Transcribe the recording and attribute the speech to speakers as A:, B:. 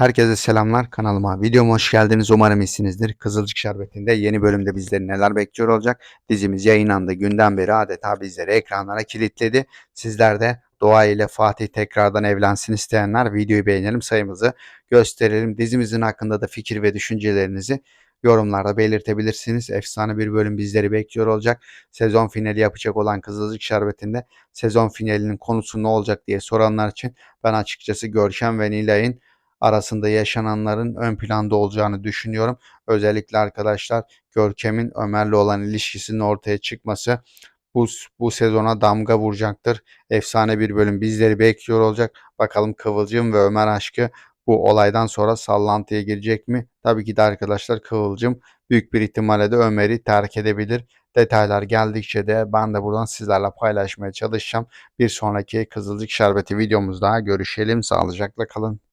A: Herkese selamlar kanalıma. Videoma hoş geldiniz. Umarım iyisinizdir. Kızılcık Şerbeti'nde yeni bölümde bizleri neler bekliyor olacak? Dizimiz yayınlandı. Günden beri adeta bizleri ekranlara kilitledi. Sizler de Doğa ile Fatih tekrardan evlensin isteyenler videoyu beğenelim sayımızı gösterelim. Dizimizin hakkında da fikir ve düşüncelerinizi yorumlarda belirtebilirsiniz. Efsane bir bölüm bizleri bekliyor olacak. Sezon finali yapacak olan Kızılcık Şerbeti'nde sezon finalinin konusu ne olacak diye soranlar için ben açıkçası Görkem ve Nilay'ın arasında yaşananların ön planda olacağını düşünüyorum. Özellikle arkadaşlar Görkem'in Ömer'le olan ilişkisinin ortaya çıkması bu, bu sezona damga vuracaktır. Efsane bir bölüm bizleri bekliyor olacak. Bakalım Kıvılcım ve Ömer aşkı bu olaydan sonra sallantıya girecek mi? Tabii ki de arkadaşlar Kıvılcım büyük bir ihtimalle de Ömer'i terk edebilir. Detaylar geldikçe de ben de buradan sizlerle paylaşmaya çalışacağım. Bir sonraki Kızılcık Şerbeti videomuzda görüşelim. Sağlıcakla kalın.